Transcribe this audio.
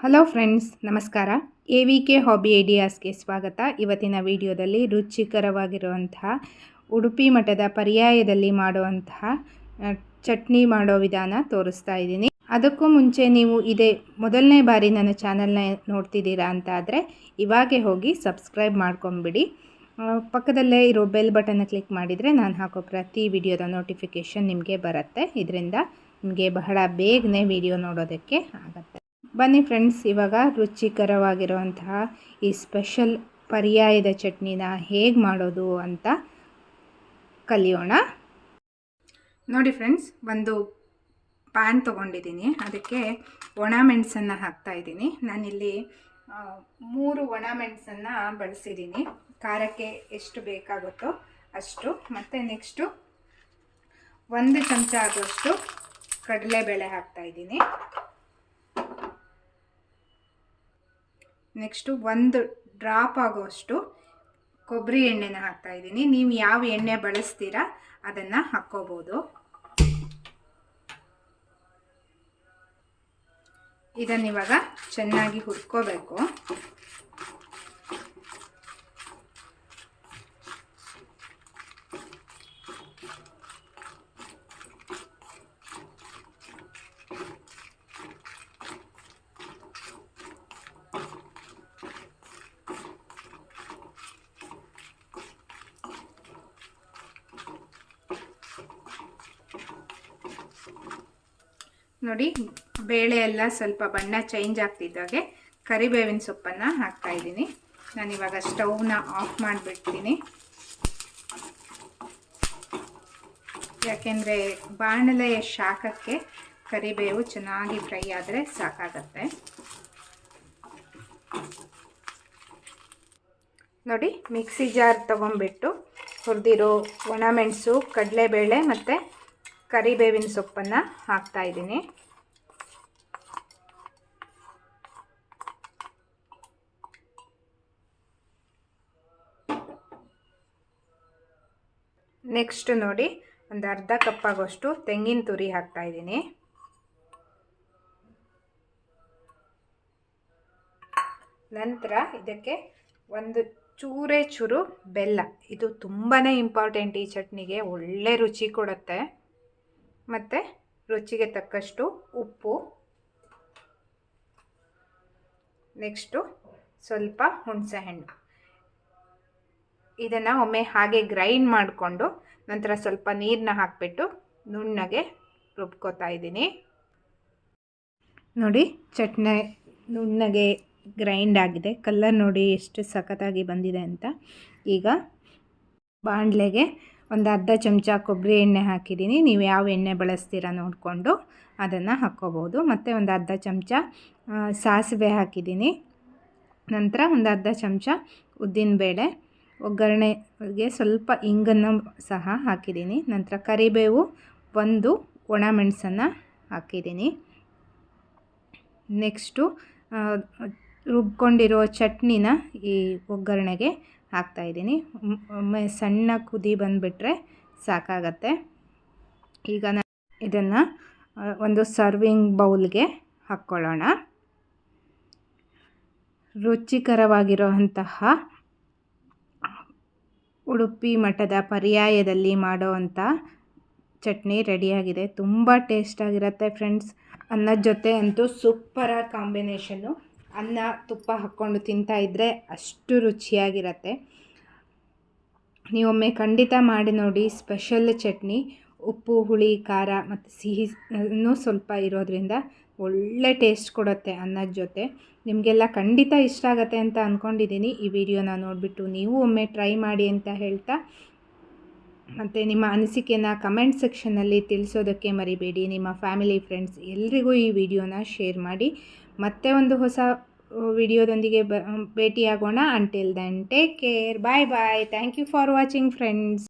Hello friends ನಮಸ್ಕಾರ. A V K hobby ಐಡಿಯಾಸ್ಗೆ ಸ್ವಾಗತ. ಇವತ್ತಿನ ವಿಡಿಯೋದಲ್ಲಿ ರುಚಿಕರವಾಗಿರುವಂತಹ, ಉಡುಪಿ ಮಠದ ಪರ್ಯಾಯದಲ್ಲಿ ಮಾಡುವಂತಹ ಚಟ್ನಿ ಮಾಡೋ ವಿಧಾನ ತೋರಿಸ್ತಾ ಇದ್ದೀನಿ. ಅದಕ್ಕೂ ಮುಂಚೆ ನೀವು ಇದೇ ಮೊದಲನೇ ಬಾರಿ ನನ್ನ ಚಾನಲ್ನ ನೋಡ್ತಿದ್ದೀರಾ ಅಂತ ಆದರೆ, ಇವಾಗೆ ಹೋಗಿ ಸಬ್ಸ್ಕ್ರೈಬ್ ಮಾಡ್ಕೊಂಬಿಡಿ. ಪಕ್ಕದಲ್ಲೇ ಇರೋ ಬೆಲ್ ಬಟನ್ನ ಕ್ಲಿಕ್ ಮಾಡಿದರೆ ನಾನು ಹಾಕೋ ಪ್ರತಿ ವಿಡಿಯೋದ ನೋಟಿಫಿಕೇಷನ್ ನಿಮಗೆ ಬರುತ್ತೆ. ಇದರಿಂದ ನಿಮಗೆ ಬಹಳ ಬೇಗನೆ ವಿಡಿಯೋ ನೋಡೋದಕ್ಕೆ ಆಗುತ್ತೆ. ಬನ್ನಿ ಫ್ರೆಂಡ್ಸ್, ಇವಾಗ ರುಚಿಕರವಾಗಿರುವಂತಹ ಈ ಸ್ಪೆಷಲ್ ಪರ್ಯಾಯದ ಚಟ್ನಿನ ಹೇಗೆ ಮಾಡೋದು ಅಂತ ಕಲಿಯೋಣ. ನೋಡಿ ಫ್ರೆಂಡ್ಸ್, ಒಂದು ಪ್ಯಾನ್ ತೊಗೊಂಡಿದ್ದೀನಿ. ಅದಕ್ಕೆ ಒಣ ಮೆಣಸನ್ನು ಹಾಕ್ತಾ ಇದ್ದೀನಿ. ನಾನಿಲ್ಲಿ ಮೂರು ಒಣ ಮೆಣಸನ್ನು ಬಳಸಿದ್ದೀನಿ. ಖಾರಕ್ಕೆ ಎಷ್ಟು ಬೇಕಾಗುತ್ತೋ ಅಷ್ಟು. ಮತ್ತು ನೆಕ್ಸ್ಟು ಒಂದು ಚಮಚ ಆಗುವಷ್ಟು ಕಡಲೆಬೇಳೆ ಹಾಕ್ತಾ ನೆಕ್ಸ್ಟು ಒಂದು ಡ್ರಾಪ್ ಆಗೋಷ್ಟು ಕೊಬ್ಬರಿ ಎಣ್ಣೆನ ಹಾಕ್ತಾ ಇದ್ದೀನಿ. ನೀವು ಯಾವ ಎಣ್ಣೆ ಬಳಸ್ತೀರಾ ಅದನ್ನು ಹಾಕ್ಕೋಬೋದು. ಇದನ್ನಿವಾಗ ಚೆನ್ನಾಗಿ ಹುರ್ಕೋಬೇಕು. ನೋಡಿ, ಬೇಳೆ ಎಲ್ಲ ಸ್ವಲ್ಪ ಬಣ್ಣ ಚೇಂಜ್ ಆಗ್ತಿದ್ದಾಗೆ ಕರಿಬೇವಿನ ಸೊಪ್ಪನ್ನು ಹಾಕ್ತಾ ಇದ್ದೀನಿ. ಇವಾಗ ಸ್ಟವ್ನ ಆಫ್ ಮಾಡಿಬಿಡ್ತೀನಿ. ಯಾಕೆಂದರೆ ಬಾಣಲೆಯ ಶಾಖಕ್ಕೆ ಕರಿಬೇವು ಚೆನ್ನಾಗಿ ಫ್ರೈ ಆದರೆ ಸಾಕಾಗತ್ತೆ. ನೋಡಿ, ಮಿಕ್ಸಿ ಜಾರ್ ತೊಗೊಂಬಿಟ್ಟು ಹುರಿದಿರೋ ಒಣಮೆಣಸು ಕಡಲೆಬೇಳೆ ಮತ್ತು ಕರಿಬೇವಿನ ಸೊಪ್ಪನ್ನು ಹಾಕ್ತಾ ಇದ್ದೀನಿ. ನೆಕ್ಸ್ಟ್ ನೋಡಿ, ಒಂದು ಅರ್ಧ ಕಪ್ಪಾಗೋಷ್ಟು ತೆಂಗಿನ ತುರಿ ಹಾಕ್ತಾ ಇದ್ದೀನಿ. ನಂತರ ಇದಕ್ಕೆ ಒಂದು ಚೂರೇ ಚೂರು ಬೆಲ್ಲ. ಇದು ತುಂಬಾ ಇಂಪಾರ್ಟೆಂಟ್ ಈ ಚಟ್ನಿಗೆ. ಒಳ್ಳೆ ರುಚಿ ಕೊಡುತ್ತೆ. ಮತ್ತು ರುಚಿಗೆ ತಕ್ಕಷ್ಟು ಉಪ್ಪು. ನೆಕ್ಸ್ಟು ಸ್ವಲ್ಪ ಹುಣಸೆಹಣ್ಣು ಇದನ್ನು ಒಮ್ಮೆ ಹಾಗೆ ಗ್ರೈಂಡ್ ಮಾಡಿಕೊಂಡು ನಂತರ ಸ್ವಲ್ಪ ನೀರನ್ನ ಹಾಕಿಬಿಟ್ಟು ನುಣ್ಣಗೆ ರುಬ್ಕೋತಾ ಇದ್ದೀನಿ. ನೋಡಿ ಚಟ್ನಿ ನುಣ್ಣಗೆ ಗ್ರೈಂಡ್ ಆಗಿದೆ. ಕಲ್ಲರ್ ನೋಡಿ ಎಷ್ಟು ಸಖತ್ತಾಗಿ ಬಂದಿದೆ ಅಂತ. ಈಗ ಬಾಣಲೆಗೆ ಒಂದು ಅರ್ಧ ಚಮಚ ಕೊಬ್ಬರಿ ಎಣ್ಣೆ ಹಾಕಿದ್ದೀನಿ. ನೀವು ಯಾವ ಎಣ್ಣೆ ಬಳಸ್ತೀರಾ ನೋಡಿಕೊಂಡು ಅದನ್ನು ಹಾಕ್ಕೋಬೋದು. ಮತ್ತು ಒಂದು ಅರ್ಧ ಚಮಚ ಸಾಸಿವೆ ಹಾಕಿದ್ದೀನಿ. ನಂತರ ಒಂದು ಅರ್ಧ ಚಮಚ ಉದ್ದಿನಬೇಳೆ, ಒಗ್ಗರಣೆಗೆ ಸ್ವಲ್ಪ ಇಂಗನ್ನು ಸಹ ಹಾಕಿದ್ದೀನಿ. ನಂತರ ಕರಿಬೇವು ಒಂದು ಒಣಮೆಣಸನ್ನು ಹಾಕಿದ್ದೀನಿ. ನೆಕ್ಸ್ಟು ರುಬ್ಕೊಂಡಿರೋ ಚಟ್ನಿನ ಈ ಒಗ್ಗರಣೆಗೆ ಹಾಕ್ತಾಯಿದ್ದೀನಿ ಸಣ್ಣ ಕುದಿ ಬಂದುಬಿಟ್ರೆ ಸಾಕಾಗತ್ತೆ. ಈಗ ನಾನು ಇದನ್ನು ಒಂದು ಸರ್ವಿಂಗ್ ಬೌಲ್ಗೆ ಹಾಕ್ಕೊಳ್ಳೋಣ. ರುಚಿಕರವಾಗಿರುವಂತಹ ಉಡುಪಿ ಮಠದ ಪರ್ಯಾಯದಲ್ಲಿ ಮಾಡೋವಂಥ ಚಟ್ನಿ ರೆಡಿಯಾಗಿದೆ. ತುಂಬ ಟೇಸ್ಟಾಗಿರುತ್ತೆ ಫ್ರೆಂಡ್ಸ್. ಅನ್ನದ ಜೊತೆ ಅಂತೂ ಸೂಪರಾಗಿ ಕಾಂಬಿನೇಷನ್ನು ಅನ್ನ, ತುಪ್ಪ ಹಾಕ್ಕೊಂಡು ತಿಂತಾಯಿದ್ರೆ ಅಷ್ಟು ರುಚಿಯಾಗಿರುತ್ತೆ. ನೀವೊಮ್ಮೆ ಖಂಡಿತ ಮಾಡಿ ನೋಡಿ ಸ್ಪೆಷಲ್ ಚಟ್ನಿ, ಉಪ್ಪು, ಹುಳಿ, ಖಾರ ಮತ್ತು ಸಿಹಿ ಇನ್ನೂ ಸ್ವಲ್ಪ ಇರೋದ್ರಿಂದ ಒಳ್ಳೆ ಟೇಸ್ಟ್ ಕೊಡುತ್ತೆ ಅನ್ನದ ಜೊತೆ. ನಿಮಗೆಲ್ಲ ಖಂಡಿತ ಇಷ್ಟ ಆಗುತ್ತೆ ಅಂತ ಅಂದ್ಕೊಂಡಿದ್ದೀನಿ ಈ ವಿಡಿಯೋನ ನೋಡಿಬಿಟ್ಟು ನೀವು ಒಮ್ಮೆ ಟ್ರೈ ಮಾಡಿ ಅಂತ ಹೇಳ್ತಾ ಮತ್ತು ನಿಮ್ಮ ಅನಿಸಿಕೆನ ಕಮೆಂಟ್ ಸೆಕ್ಷನ್ನಲ್ಲಿ ತಿಳಿಸೋದಕ್ಕೆ ಮರಿಬೇಡಿ. ನಿಮ್ಮ ಫ್ಯಾಮಿಲಿ ಫ್ರೆಂಡ್ಸ್ ಎಲ್ರಿಗೂ ಈ ವಿಡಿಯೋನ ಶೇರ್ ಮಾಡಿ. ಮತ್ತೆ ಒಂದು ಹೊಸ ವಿಡಿಯೋದೊಂದಿಗೆ ಬ, ಭೇಟಿಯಾಗೋಣ. Until then take care bye bye thank you for watching friends